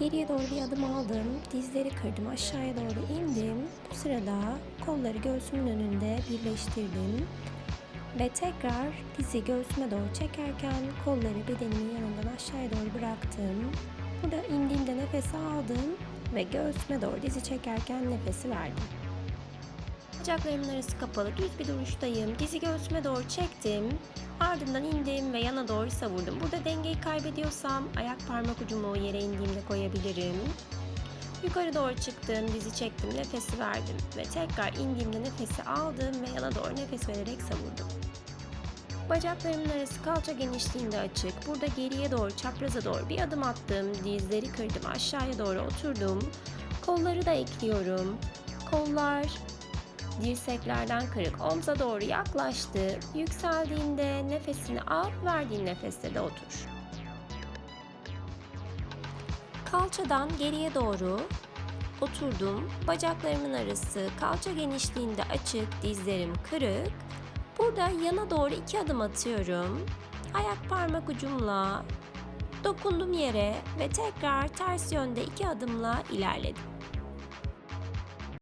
Geriye doğru bir adım aldım. Dizleri kırdım. Aşağıya doğru indim. Bu sırada kolları göğsümün önünde birleştirdim. Ve tekrar dizi göğsüme doğru çekerken kolları bedenimin yanından aşağıya doğru bıraktım. Burada indiğimde nefes aldım ve göğsüme doğru dizi çekerken nefesi verdim. Bacaklarımın arası kapalı düz bir duruştayım. Dizi göğsüme doğru çektim. Ardından indim ve yana doğru savurdum. Burada dengeyi kaybediyorsam ayak parmak ucumu yere indiğimde koyabilirim. Yukarı doğru çıktım, dizi çektim, nefesi verdim ve tekrar indiğimde nefesi aldım ve yana doğru nefes vererek savurdum. Bacaklarımın arası kalça genişliğinde açık. Burada geriye doğru, çapraza doğru bir adım attım. Dizleri kırdım, aşağıya doğru oturdum. Kolları da ekliyorum. Kollar dirseklerden kırık omza doğru yaklaştı. Yükseldiğinde nefesini al, verdiğin nefeste de otur. Kalçadan geriye doğru oturdum. Bacaklarımın arası kalça genişliğinde açık, dizlerim kırık. Burada yana doğru iki adım atıyorum. Ayak parmak ucumla dokundum yere ve tekrar ters yönde iki adımla ilerledim.